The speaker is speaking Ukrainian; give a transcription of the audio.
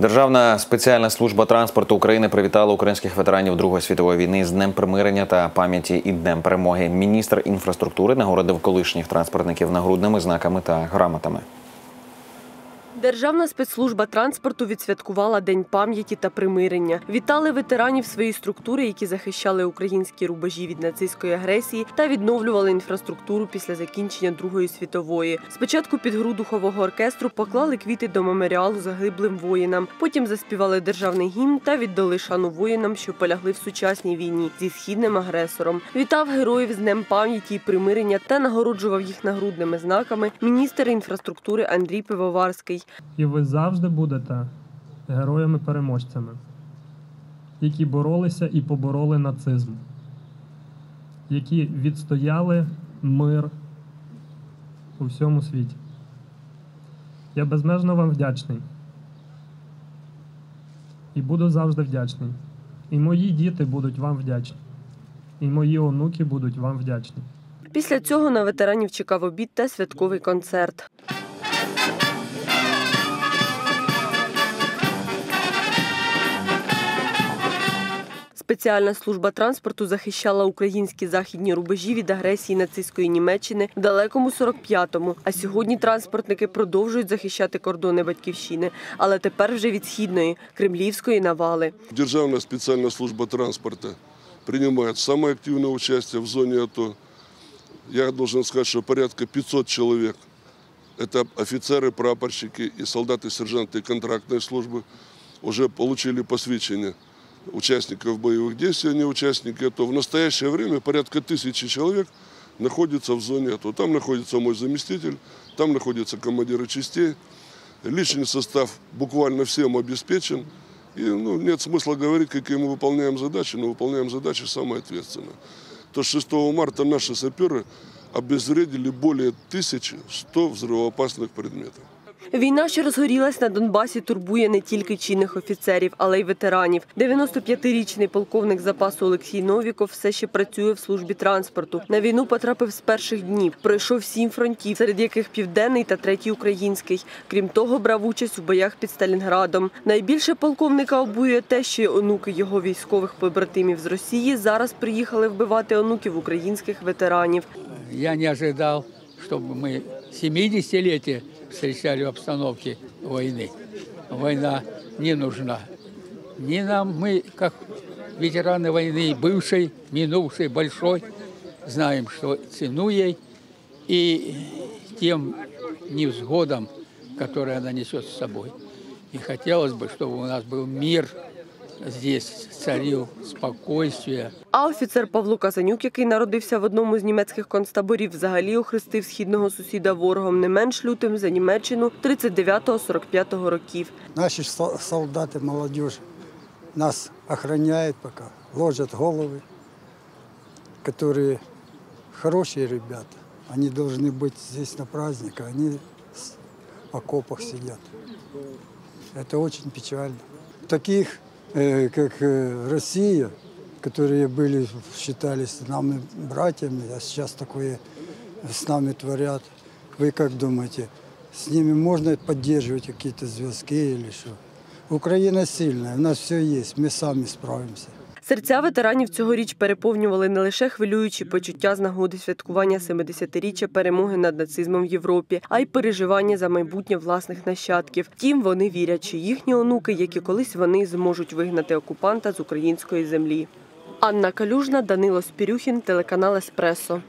Державна спеціальна служба транспорту України привітала українських ветеранів Другої світової війни з Днем примирення та пам'яті і Днем перемоги. Міністр інфраструктури нагородив колишніх транспортників нагрудними знаками та грамотами. Державна спецслужба транспорту відсвяткувала День пам'яті та примирення. Вітали ветеранів своєї структури, які захищали українські рубежі від нацистської агресії та відновлювали інфраструктуру після закінчення Другої світової. Спочатку під гру духового оркестру поклали квіти до меморіалу загиблим воїнам. Потім заспівали державний гімн та віддали шану воїнам, що полягли в сучасній війні зі східним агресором. Вітав героїв з Днем пам'яті і примирення та нагороджував їх нагрудними знаками міністр інфраструктури Андрій Пивоварський. І ви завжди будете героями-переможцями, які боролися і побороли нацизм, які відстояли мир у всьому світі. Я безмежно вам вдячний. І буду завжди вдячний. І мої діти будуть вам вдячні. І мої онуки будуть вам вдячні. Після цього на ветеранів чекав обід та святковий концерт. Спеціальна служба транспорту захищала українські західні рубежі від агресії нацистської Німеччини в далекому 45-му. А сьогодні транспортники продовжують захищати кордони батьківщини, але тепер вже від східної кремлівської навали. Державная специальная служба транспорта принимает самое активное участие в зоне АТО. Я должен сказать, что порядка 500 человек. Это офицеры, прапорщики и солдаты, сержанты контрактной службы уже получили посвящение Участников боевых действий, они участники АТО. В настоящее время порядка тысячи человек находится в зоне АТО. Там находится мой заместитель, там находятся командиры частей. Личный состав буквально всем обеспечен. И ну, нет смысла говорить, какие мы выполняем задачи, но выполняем задачи самые ответственные. То 6 марта наши саперы обезвредили более 1100 взрывоопасных предметов. Війна, що розгорілась на Донбасі, турбує не тільки чинних офіцерів, але й ветеранів. 95-річний полковник запасу Олексій Новіков все ще працює в службі транспорту. На війну потрапив з перших днів. Пройшов сім фронтів, серед яких південний та третій український. Крім того, брав участь у боях під Сталінградом. Найбільше полковника обурює те, що онуки його військових побратимів з Росії зараз приїхали вбивати онуків українських ветеранів. Я не ожидал, чтобы мы 70-летие встречали в обстановке войны. Война не нужна. Ни нам, мы, как ветераны войны, бывшей, минувшей, большой, знаем, что цену ей и тем невзгодам, которые она несет с собой. И хотелось бы, чтобы у нас был мир здесь, царил спокойствие, А офіцер Павло Казанюк, який народився в одному з німецьких концтаборів, взагалі охрестив східного сусіда ворогом не менш лютим за Німеччину 39-45 років. Наши со- солдаты, молодежь нас охраняет пока, ложат головы, которые хорошие ребята. Они должны быть здесь на праздник, а они с- в окопах сидят. Это очень печально. Таких, э, как э, Россия, которые были, считались нами братьями, а сейчас такое с нами творят. Вы как думаете, с ними можно поддерживать какие-то зв'язки или что? Украина сильная, у нас все есть, мы сами справимся. Серця ветеранів цьогоріч переповнювали не лише хвилюючі почуття з нагоди святкування 70-річчя перемоги над нацизмом в Європі, а й переживання за майбутнє власних нащадків. Тім вони вірять, що їхні онуки, як і колись вони, зможуть вигнати окупанта з української землі. Анна Калюжна, Данило Спірюхін, телеканал Еспресо.